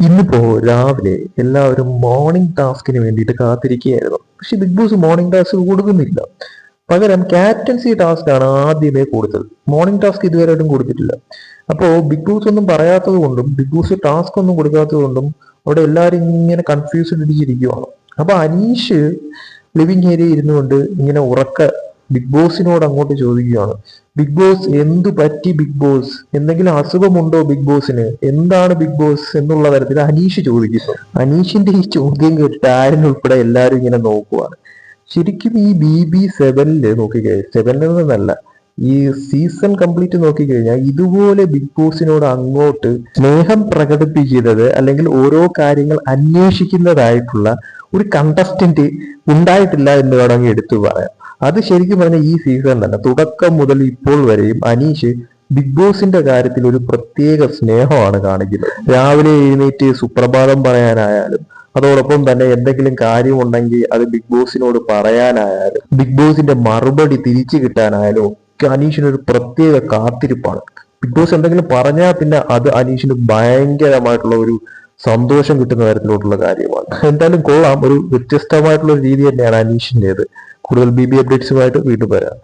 ഇന്നിപ്പോ രാവിലെ എല്ലാവരും മോർണിംഗ് ടാസ്കിന് വേണ്ടിയിട്ട് കാത്തിരിക്കുകയായിരുന്നു. പക്ഷെ ബിഗ് ബോസ് മോർണിംഗ് ടാസ്ക് കൊടുക്കുന്നില്ല. പകരം ക്യാപ്റ്റൻസി ടാസ്ക് ആണ് ആദ്യമേ കൊടുത്തത്. മോർണിംഗ് ടാസ്ക് ഇതുവരെ ഇതുവരെയായിട്ടും കൊടുത്തിട്ടില്ല. അപ്പോ ബിഗ് ബോസ് ഒന്നും പറയാത്തത് കൊണ്ടും ബിഗ് ബോസ് ടാസ്ക് ഒന്നും കൊടുക്കാത്തത് കൊണ്ടും അവിടെ എല്ലാവരും ഇങ്ങനെ കൺഫ്യൂസ്ഡ് അടിച്ചിരിക്കുവാണ് അപ്പൊ അനീഷ് ലിവിങ് ഏരിയ ഇരുന്നുകൊണ്ട് ഇങ്ങനെ ഉറക്ക ബിഗ് ബോസിനോട് അങ്ങോട്ട് ചോദിക്കുകയാണ്. ബിഗ് ബോസ് എന്തു പറ്റി ബിഗ് ബോസ്? എന്തെങ്കിലും അസുഖമുണ്ടോ ബിഗ് ബോസിന്? എന്താണ് ബിഗ് ബോസ്? എന്നുള്ള തരത്തിൽ അനീഷ് ചോദിക്കുന്നു. അനീഷിന്റെ ഈ ചോദ്യം കേട്ടിട്ട് ആരും ഉൾപ്പെടെ എല്ലാവരും ഇങ്ങനെ നോക്കുവാണ്. ശരിക്കും ഈ ബി ബി സെവനിൽ നോക്കിക്കഴിഞ്ഞാൽ സെവനിൽ നിന്നല്ല ഈ സീസൺ കംപ്ലീറ്റ് നോക്കിക്കഴിഞ്ഞാൽ ഇതുപോലെ ബിഗ് ബോസിനോട് അങ്ങോട്ട് സ്നേഹം പ്രകടിപ്പിക്കുന്നത് അല്ലെങ്കിൽ ഓരോ കാര്യങ്ങൾ അന്വേഷിക്കുന്നതായിട്ടുള്ള ഒരു കണ്ടസ്റ്റന്റ് ഉണ്ടായിട്ടില്ല എന്ന് വേണമെങ്കിൽ എടുത്തു പറയാം. അത് ശരിക്കും പറഞ്ഞാൽ ഈ സീസൺ തന്നെ. തുടക്കം മുതൽ ഇപ്പോൾ വരെയും അനീഷ് ബിഗ് ബോസിന്റെ കാര്യത്തിൽ ഒരു പ്രത്യേക സ്നേഹമാണ് കാണിക്കുന്നത്. രാവിലെ എഴുന്നേറ്റ് സുപ്രഭാതം പറയാനായാലും അതോടൊപ്പം തന്നെ എന്തെങ്കിലും കാര്യമുണ്ടെങ്കിൽ അത് ബിഗ് ബോസിനോട് പറയാനായാലും ബിഗ് ബോസിന്റെ മറുപടി തിരിച്ചു കിട്ടാനായാലും ഒക്കെ അനീഷിന് ഒരു പ്രത്യേക കാത്തിരിപ്പാണ്. ബിഗ് ബോസ് എന്തെങ്കിലും പറഞ്ഞാൽ പിന്നെ അത് അനീഷിന് ഭയങ്കരമായിട്ടുള്ള ഒരു സന്തോഷം കിട്ടുന്ന തരത്തിലോട്ടുള്ള കാര്യമാണ്. എന്തായാലും കൊള്ളാം. ഒരു വ്യത്യസ്തമായിട്ടുള്ള രീതി തന്നെയാണ് അനീഷിന്റെത് കൂടുതൽ ബി ബി അപ്ഡേറ്റ്സുമായിട്ട് വീണ്ടും വരാം.